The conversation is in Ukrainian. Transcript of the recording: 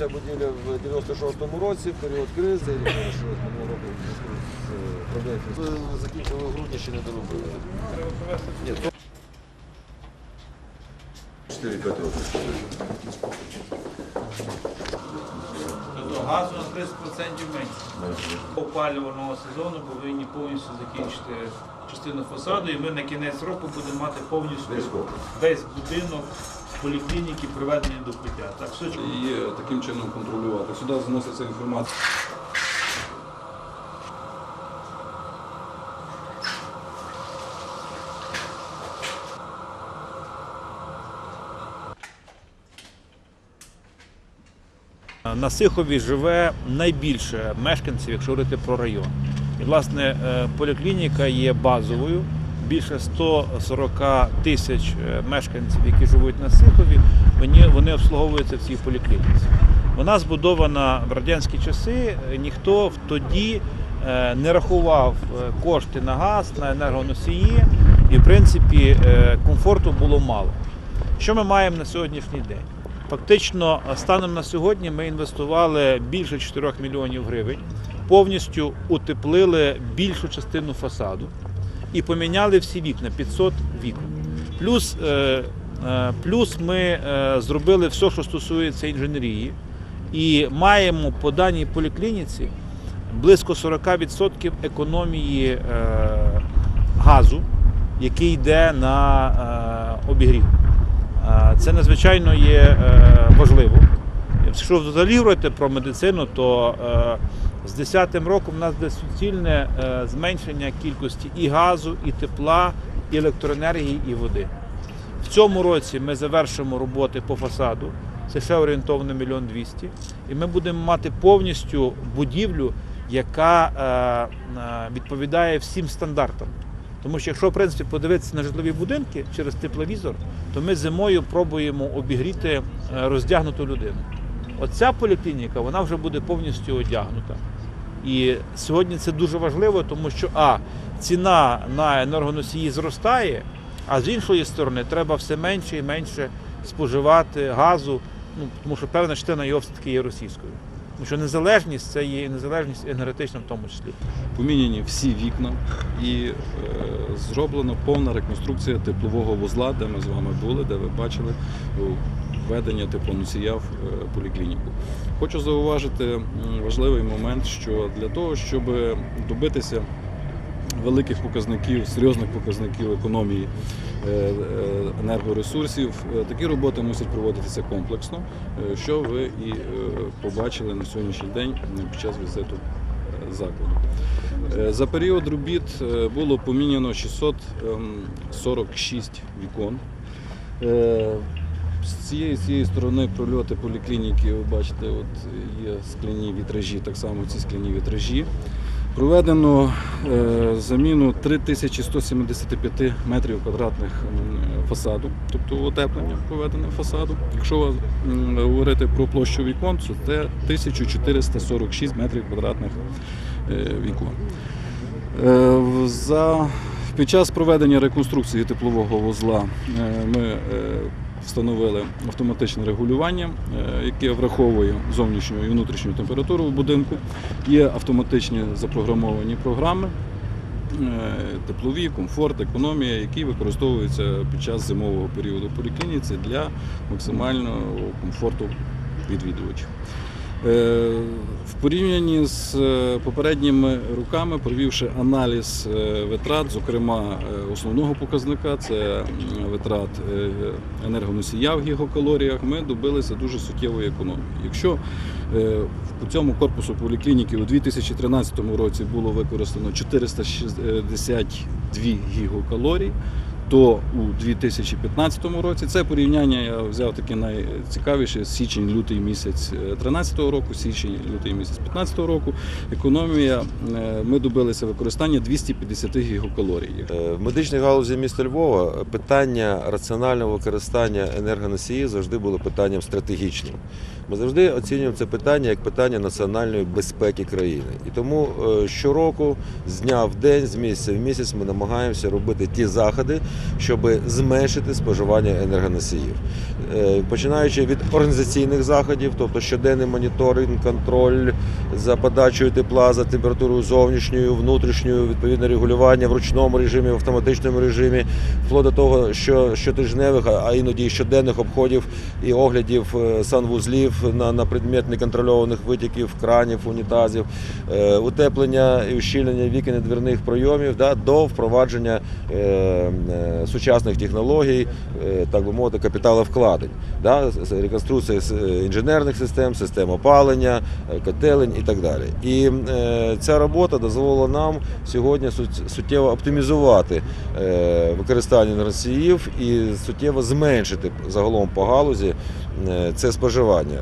ця будівля в 96-му році, в період кризи, і що минулого року. Ми Закінчили в грудні, ще не доробили. Ні, то... 4-5 років. Тобто газу на 30% менше. Опалювального сезону повинні повністю закінчити частину фасаду, і ми на кінець року будемо мати повністю весь будинок поліклініки приведений до пуття. Так, все і е, таким чином контролювати. Сюди заноситься інформація. На Сихові живе найбільше мешканців, якщо говорити про район. І, власне, е, поліклініка є базовою. Більше 140 тисяч е, мешканців, які живуть на Сихові, вони, вони обслуговуються в цій поліклініці. Вона збудована в радянські часи. е, Ніхто тоді е, не рахував кошти на газ, на енергоносії, і, в принципі, комфорту було мало. Що ми маємо на сьогоднішній день? Фактично, станом на сьогодні ми інвестували більше 4 мільйонів гривень, повністю утеплили більшу частину фасаду і поміняли всі вікна 500 вікон. Плюс, е, е, плюс ми е, зробили все, що стосується інженерії, і маємо по даній поліклініці близько 40% економії газу, який йде на обігрів. Це надзвичайно є важливо. Якщо взагалі говорити про медицину, то з 10-м роком у нас буде суцільне е, зменшення кількості і газу, і тепла, і електроенергії, і води. В цьому році ми завершимо роботи по фасаду. Це ще орієнтовно мільйон двісті. І ми будемо мати повністю будівлю, яка е, е, відповідає всім стандартам. Тому що якщо в принципі подивитися на житлові будинки через тепловізор, то ми зимою пробуємо обігріти роздягнуту людину. Оця поліклініка вона вже буде повністю одягнута. І сьогодні це дуже важливо, тому що а ціна на енергоносії зростає, а з іншої сторони треба все менше і менше споживати газу, ну тому що певна частина його все таки є російською. Тому що незалежність це є незалежність енергетична в тому числі. Поміняні всі вікна і е, зроблена повна реконструкція теплового вузла, де ми з вами були, де ви бачили введення теплоносія в е, поліклініку. Хочу зауважити важливий момент, що для того, щоб добитися великих показників, серйозних показників економії е, е, енергоресурсів, такі роботи мусять проводитися комплексно, що ви і побачили на сьогоднішній день під час візиту закладу. За період робіт було поміняно 646 вікон. З цієї, з цієї сторони прольоти поліклініки, ви бачите, от є скляні вітражі, так само ці скляні вітражі. Проведено е, заміну 3175 метрів квадратних фасаду, тобто утеплення проведене фасаду. Якщо говорити про площу вікон, то це 1446 метрів квадратних е, вікон. Е, За, під час проведення реконструкції теплового вузла е, ми е, встановили автоматичне регулювання, е, яке враховує зовнішню і внутрішню температуру в будинку. Є автоматичні запрограмовані програми. Теплові, комфорт, економія, які використовуються під час зимового періоду поліклініці для максимального комфорту відвідувачів. Е, В порівнянні з е, попередніми роками, провівши аналіз е, витрат, зокрема основного показника, це витрат енергоносія в гігакалоріях, ми добилися дуже суттєвої економії. Якщо в цьому корпусу поліклініки у 2013 році було використано 462 гігакалорії, то у 2015 році це порівняння я взяв таке найцікавіше січень-лютий місяць 2013 року, січень-лютий місяць 2015 року. Економія е, ми добилися використання 250 гігакалорій. Е, В медичній галузі міста Львова питання раціонального використання енергоносіїв завжди було питанням стратегічним. Ми завжди оцінюємо це питання як питання національної безпеки країни. І тому е, щороку, з дня в день, з місяця в місяць, ми намагаємося робити ті заходи, щоб зменшити споживання енергоносіїв. Е, Починаючи від організаційних заходів, тобто щоденний моніторинг, контроль за подачею тепла, за температурою зовнішньою, внутрішньою, відповідне регулювання в ручному режимі, в автоматичному режимі, вплоть до того, що щотижневих, а іноді щоденних обходів і оглядів е, санвузлів на, на предмет неконтрольованих витіків, кранів, унітазів, е, утеплення і ущільнення вікон і дверних пройомів да, до впровадження е, е, сучасних технологій, е, так би мовити, капіталовкладень, да, реконструкція е, інженерних систем, систем опалення, е, котелень і так далі. І е, ця робота дозволила нам сьогодні суттєво оптимізувати е, використання енергоносіїв і суттєво зменшити загалом по галузі е, це споживання.